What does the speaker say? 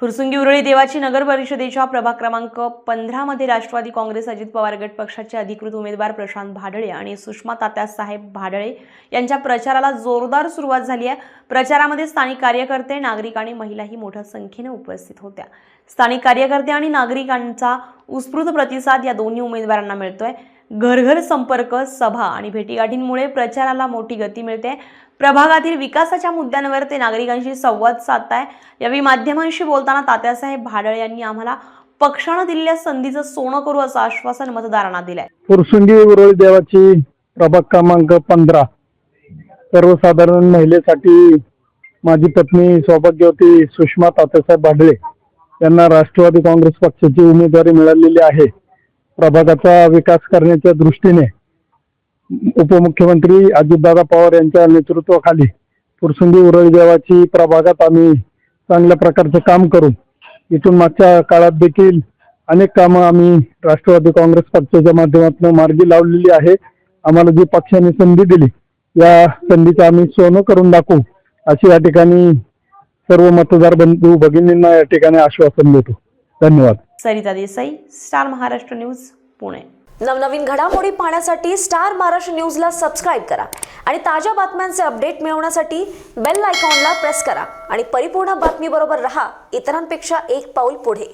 फुरसुंगी उरळी देवाची नगर परिषदेच्या प्रभाग क्रमांक पंधरामध्ये राष्ट्रवादी काँग्रेस अजित पवार गट पक्षाचे अधिकृत उमेदवार प्रशांत भाडळे आणि सुषमा तात्यासाहेब भाडळे यांच्या प्रचाराला जोरदार सुरुवात झाली आहे. प्रचारामध्ये स्थानिक कार्यकर्ते नागरिक आणि महिलाही मोठ्या संख्येने उपस्थित होत्या. स्थानिक कार्यकर्ते आणि नागरिकांचा उत्स्फूर्त प्रतिसाद या दोन्ही उमेदवारांना मिळतोय. घरघर संपर्क सभा आणि भेटीगाठींमुळे प्रचाराला मोठी गती मिळते. प्रभागातील विकासाच्या मुद्द्यांवर ते नागरिकांशी संवाद साधताय. यावेळी माध्यमांशी बोलताना तात्यासाहेब भाडळे यांनी आम्हाला पक्षानं दिलेल्या संधीचं सोनं करू असं आश्वासन मतदारांना दिलंय. फुरसुंगी उरळी देवाची प्रभाग क्रमांक पंधरा. सर्वसाधारण महिलेसाठी माझी पत्नी सौभाग्यवती सुषमा तात्यासाहेब भाडळे यांना राष्ट्रवादी काँग्रेस पक्षाची उमेदवारी मिळालेली आहे. प्रभागाचा विकास करण्याच्या दृष्टीने उपमुख्यमंत्री अजितदादा पवार यांच्या नेतृत्वाखाली पुरसुंदी उरळी देवाची प्रभागात आम्ही चांगल्या प्रकारचं काम करू. इथून मागच्या काळात देखील अनेक कामं आम्ही राष्ट्रवादी काँग्रेस पक्षाच्या माध्यमातून मार्गी लावलेली आहे. आम्हाला जी पक्षाने संधी दिली या संधीचं आम्ही सोनं करून दाखवू अशी या ठिकाणी सर्व मतदार बंधू भगिनींना या ठिकाणी आश्वासन देतो. धन्यवाद. Sarita Desai star Maharashtra news Pune. नवनवीन घडामोडी पाहण्यासाठी स्टार महाराष्ट्र न्यूजला सबस्क्राईब करा आणि ताज्या बातम्यांचे अपडेट मिळवण्यासाठी बेल आयकॉनला प्रेस करा आणि परिपूर्ण बातमीबरोबर रहा. इतरांपेक्षा एक पाऊल पुढे.